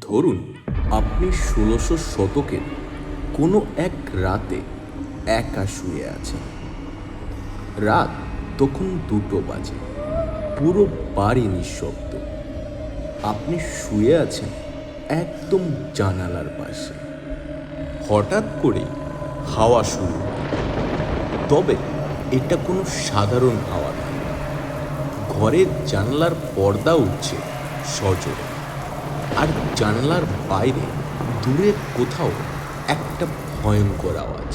ধরুন, আপনি ষোলোশো শতকের কোনো এক রাতে একা শুয়ে আছেন। রাত তখন দুটো বাজে, পুরো বাড়ি নিঃশব্দ। আপনি শুয়ে আছেন একদম জানালার পাশে। হঠাৎ করে হাওয়া শুরু তবে এটা কোনো সাধারণ হাওয়া নয় ঘরের জানলার পর্দা উঠছে সজোরে। আর জানলার বাইরে দূরে কোথাও একটা ভয়ঙ্কর আওয়াজ।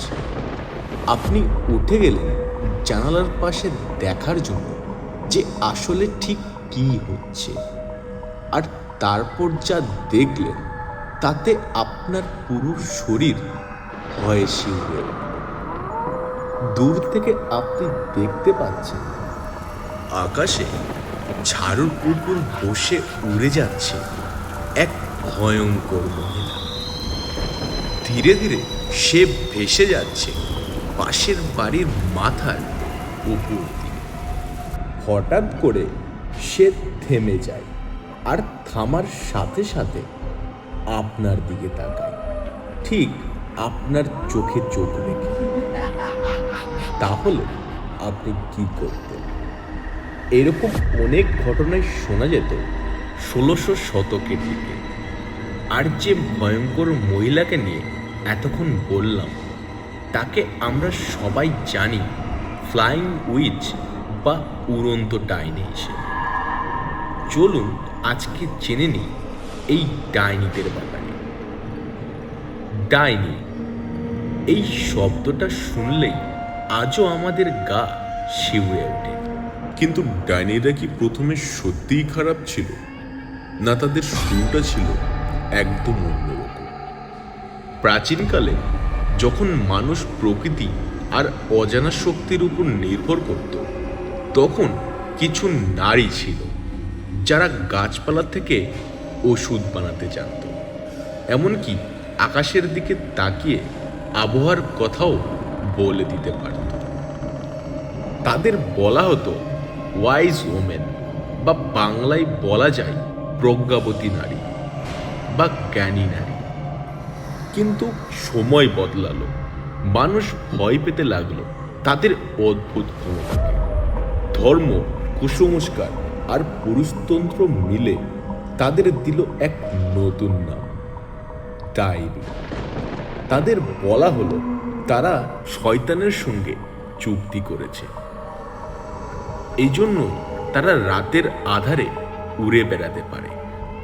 আপনি উঠে গেলেন জানালার পাশে দেখার জন্য যে আসলে ঠিক কী হচ্ছে। আর তারপর যা দেখলেন, তাতে আপনার পুরো শরীর ভয়ে শিউরে দূর থেকে আপনি দেখতে পাচ্ছেন, আকাশে ঝাড়ুর উপর বসে উড়ে যাচ্ছে এক ভয়ঙ্কর মহিলা। ধীরে ধীরে সে ভেসে যাচ্ছে পাশের বাড়ির মাথার উপর দিয়ে। হঠাৎ করে সে থেমে যায় আর থামার সাথে সাথে আপনার দিকে তাকায়। ঠিক আপনার চোখে চোখ রেখে। তাহলে আপনি কি করতেন? এরকম অনেক ঘটনায় শোনা যেত ষোলোশো শতকের দিকে। আর যে ভয়ঙ্কর মহিলাকে নিয়ে এতক্ষণ বললাম, তাকে আমরা সবাই জানি, ফ্লাইং উইচ বা উড়ন্ত ডাইনি হিসেবে চলুন আজকে জেনে নিই এই ডাইনিদের ব্যাপারে। ডাইনি, এই শব্দটা শুনলেই আজও আমাদের গা শিউরে ওঠে। কিন্তু ডাইনিরা কি প্রথমে সত্যিই খারাপ ছিল? না তাদের শুরুটা ছিল একদম অন্যরকম প্রাচীনকালে যখন মানুষ প্রকৃতি আর অজানা শক্তির উপর নির্ভর করত, তখন কিছু নারী ছিল যারা গাছপালা থেকে ওষুধ বানাতে জানত। এমনকি আকাশের দিকে তাকিয়ে আবহাওয়ার কথাও বলে দিতে পারত। তাদের বলা হতো ওয়াইজ ওমেন বা বাংলায় বলা যায় প্রজ্ঞাবতী নারী। বা জ্ঞানী নারী। কিন্তু সময় বদলালো। মানুষ ভয় পেতে লাগল তাদের অদ্ভুত ক্ষমতাকে। ধর্ম, কুসংস্কার আর পুরুষতন্ত্র মিলে তাদের দিল এক নতুন নাম ডায়েরি তাদের বলা হলো, তারা শয়তানের সঙ্গে চুক্তি করেছে। এই জন্য তারা রাতের আধারে উড়ে বেড়াতে পারে।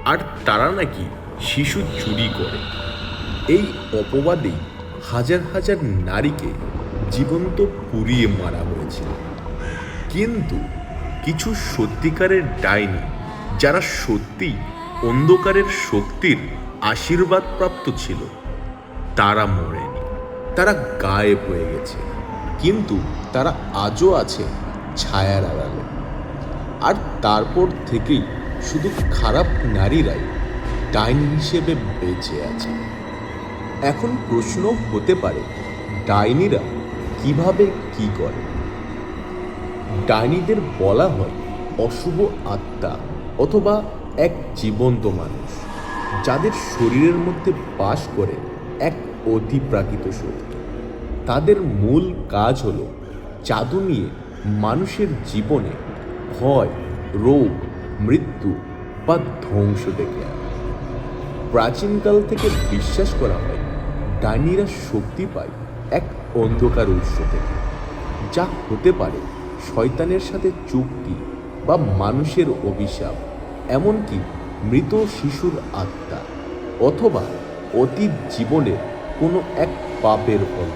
আর তারা নাকি শিশু চুরি করে। এই অপবাদেই হাজার হাজার নারীকে জীবন্ত পুড়িয়ে মারা হয়েছিল কিন্তু কিছু সত্যিকারের ডাইনি, যারা সত্যিই অন্ধকারের শক্তির আশীর্বাদ প্রাপ্ত ছিল, তারা মরেনি। তারা গায়েব হয়ে গেছে। কিন্তু তারা আজও আছে ছায়ার আড়ালে। আর তারপর থেকেই শুধু খারাপ নারীরাই ডাইনি হিসেবে বেঁচে আছে। এখন প্রশ্ন হতে পারে, ডাইনিরা কীভাবে কি করে? ডাইনিদের বলা হয় অশুভ আত্মা অথবা এক জীবন্ত মানুষ, যাদের শরীরের মধ্যে বাস করে এক অতিপ্রাকৃত শক্তি। তাদের মূল কাজ হলো জাদু নিয়ে মানুষের জীবনে ভয়, রোগ, মৃত্যু বা ধ্বংস ডেকে আনা। প্রাচীনকাল থেকে বিশ্বাস করা হয় ডাইনিরা শক্তি পায় এক অন্ধকার উৎস থেকে, যা হতে পারে শয়তানের সাথে চুক্তি বা মানুষের অভিশাপ, এমনকি মৃত শিশুর আত্মা অথবা অতীত জীবনের কোনো এক পাপের ফল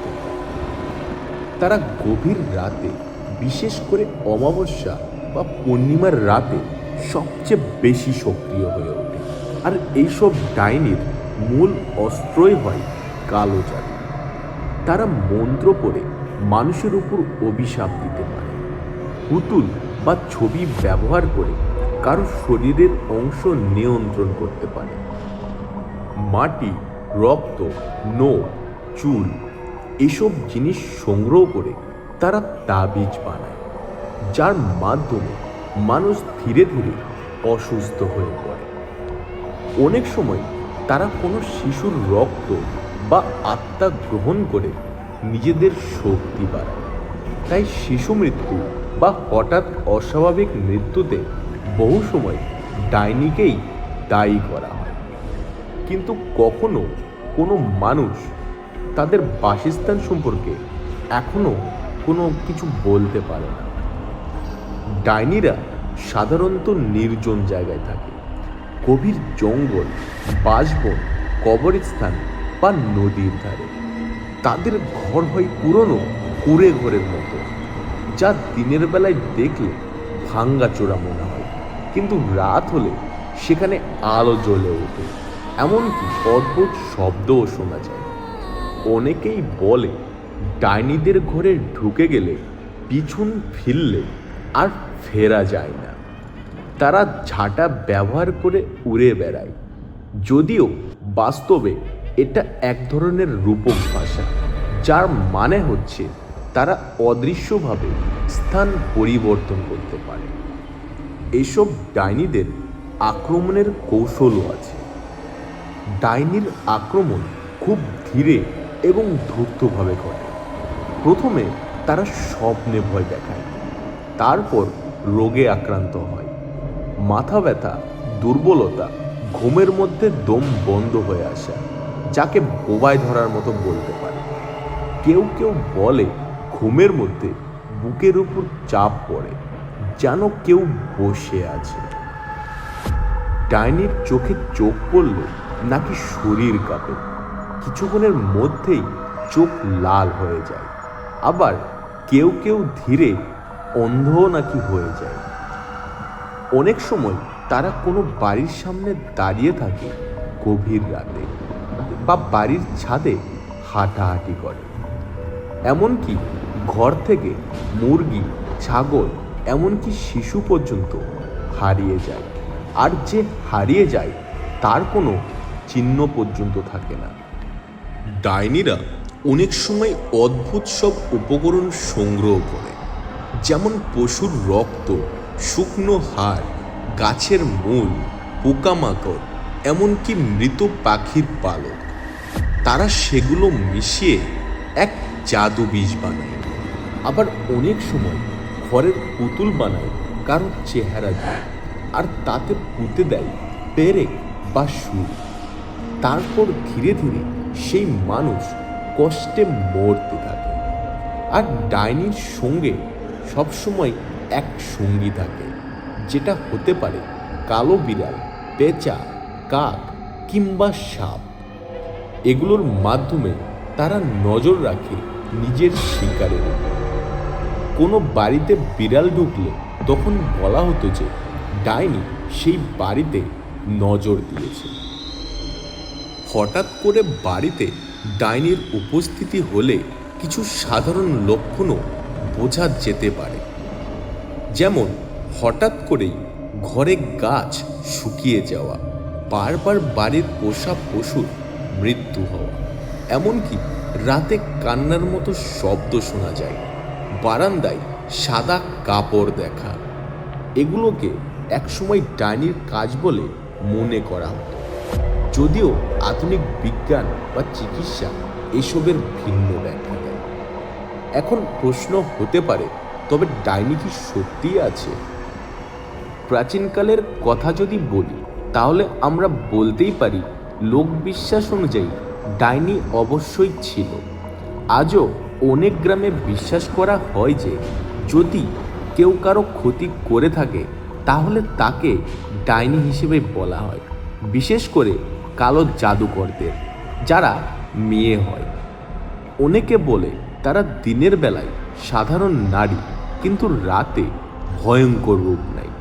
তারা গভীর রাতে, বিশেষ করে অমাবস্যা বা পূর্ণিমার রাতে, সবচেয়ে বেশি সক্রিয় হয়ে ওঠে। আর এইসব ডাইনির মূল অস্ত্রই হয় কালো জাদু তারা মন্ত্র পড়ে মানুষের উপর অভিশাপ দিতে পারে। পুতুল বা ছবি ব্যবহার করে কারও শরীরের অংশ নিয়ন্ত্রণ করতে পারে। মাটি, রক্ত নো চুল এসব জিনিস সংগ্রহ করে তারা তাবিজ বানায়, যার মাধ্যমে মানুষ ধীরে ধীরে অসুস্থ হয়ে পড়ে। অনেক সময় তারা কোনো শিশুর রক্ত বা আত্মা গ্রহণ করে নিজেদের শক্তি বাড়ায়। তাই শিশু মৃত্যু বা হঠাৎ অস্বাভাবিক মৃত্যুতে বহু সময় ডাইনিকেই দায়ী করা হয়। কিন্তু কখনো কোনো মানুষ তাদের বাসস্থান সম্পর্কে এখনও কোনো কিছু বলতে পারে না। ডাইনিরা সাধারণত নির্জন জায়গায় থাকে। গভীর জঙ্গল, বাসবন কবরস্থান বা নদীর ধারে। তাদের ঘর হয় পুরনো কুড়ে ঘরের মতো, যা দিনের বেলায় দেখলে ভাঙ্গা চোরা মনে হয়, কিন্তু রাত হলে সেখানে আলো জ্বলে ওঠে। এমনকি অদ্ভুত শব্দও শোনা যায়। অনেকেই বলে, ডাইনিদের ঘরে ঢুকে গেলে পিছন ফিরলে আর ফেরা যায় না। তারা ঝাঁটা ব্যবহার করে উড়ে বেড়ায়। যদিও বাস্তবে এটা এক ধরনের রূপক ভাষা, যার মানে হচ্ছে তারা অদৃশ্যভাবে স্থান পরিবর্তন করতে পারে। এসব ডাইনিদের আক্রমণের কৌশলও আছে। ডাইনির আক্রমণ খুব ধীরে এবং ধূর্তভাবে ঘটে। প্রথমে তারা স্বপ্নে ভয় দেখায়, তারপর রোগে আক্রান্ত হয়। মাথা ব্যথা, দুর্বলতা, ঘুমের মধ্যে দম বন্ধ হয়ে আসা, যাকে বোবায় ধরার মতো বলতে পারে। কেউ কেউ বলে, ঘুমের মধ্যে বুকের উপর চাপ পড়ে, যেন কেউ বসে আছে। ডাইনির চোখে চোখ পড়লে, নাকি শরীর কাঁপে। কিছুক্ষণের মধ্যেই চোখ লাল হয়ে যায়। আবার কেউ কেউ ধীরে অন্ধও নাকি হয়ে যায়। অনেক সময় তারা কোনো বাড়ির সামনে দাঁড়িয়ে থাকে গভীর রাতে বা বাড়ির ছাদে হাঁটাহাঁটি করে। এমনকি ঘর থেকে মুরগি, ছাগল, এমনকি শিশু পর্যন্ত হারিয়ে যায়। আর যে হারিয়ে যায়, তার কোনো চিহ্ন পর্যন্ত থাকে না। ডাইনিরা অনেক সময় অদ্ভুত সব উপকরণ সংগ্রহ করে, যেমন পশুর রক্ত শুকনো হাড় গাছের মূল, পোকামাকড়, এমনকি মৃত পাখির পালক। তারা সেগুলো মিশিয়ে এক জাদু বীজ বানায়। আবার অনেক সময় ঘরের পুতুল বানায় কারও চেহারা দিয়ে, আর তাতে পুঁতে দেয় পেরেক বা সুর। তারপর ধীরে ধীরে সেই মানুষ কষ্টে মরতে থাকে। আর ডাইনির সঙ্গে সবসময় এক সঙ্গী থাকে, যেটা হতে পারে কালো বিড়াল, পেঁচা, কাক কিংবা সাপ। এগুলোর মাধ্যমে তারা নজর রাখে নিজের শিকারের কোনো বাড়িতে বিড়াল ঢুকলে তখন বলা হতো যে, ডাইনি সেই বাড়িতে নজর দিয়েছে। হঠাৎ করে বাড়িতে ডাইনির উপস্থিতি হলে কিছু সাধারণ লক্ষণও বোঝা যেতে পারে। যেমন হঠাৎ করেই ঘরে গাছ শুকিয়ে যাওয়া, বারবার বাড়ির পোষা পশুর মৃত্যু হওয়া, এমনকি রাতে কান্নার মতো শব্দ শোনা যায়, বারান্দায় সাদা কাপড় দেখা। এগুলোকে একসময় ডাইনির কাজ বলে মনে করা হতো। যদিও আধুনিক বিজ্ঞান বা চিকিৎসা এসবের ভিন্ন ব্যাখ্যা দেয়। এখন প্রশ্ন হতে পারে তবে ডাইনি কি সত্যিই আছে। প্রাচীনকালের কথা যদি বলি, তাহলে আমরা বলতেই পারি, লোক বিশ্বাস অনুযায়ী ডাইনি অবশ্যই ছিল। আজও অনেক গ্রামে বিশ্বাস করা হয় যে, যদি কেউ কারও ক্ষতি করে থাকে, তাহলে তাকে ডাইনি হিসেবে বলা হয়, বিশেষ করে কালো জাদুকরদের, যারা মেয়ে হয়। অনেকে বলে, তারা দিনের বেলায় সাধারণ নারী। কিন্তু রাতে ভয়ঙ্কর রূপ নেয়।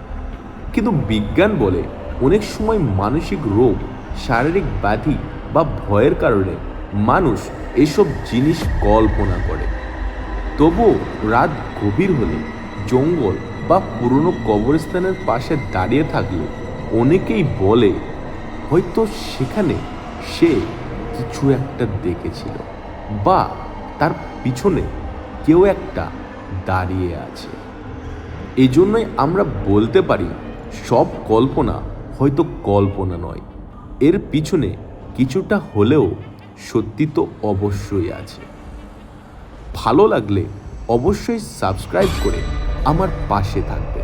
কিন্তু বিজ্ঞান বলে অনেক সময় মানসিক রোগ, শারীরিক ব্যাধি বা ভয়ের কারণে মানুষ এসব জিনিস কল্পনা করে। তবুও রাত গভীর হলে জঙ্গল বা পুরনো কবরস্থানের পাশে দাঁড়িয়ে থাকলে অনেকেই বলে, হয়তো সেখানে সে কিছু একটা দেখেছিল বা তার পিছনে কেউ একটা দাঁড়িয়ে আছে। এই জন্যই আমরা বলতে পারি, সব কল্পনা হয়তো কল্পনা নয়। এর পিছনে কিছুটা হলেও সত্যি তো অবশ্যই আছে। ভালো লাগলে অবশ্যই সাবস্ক্রাইব করে আমার পাশে থাকবে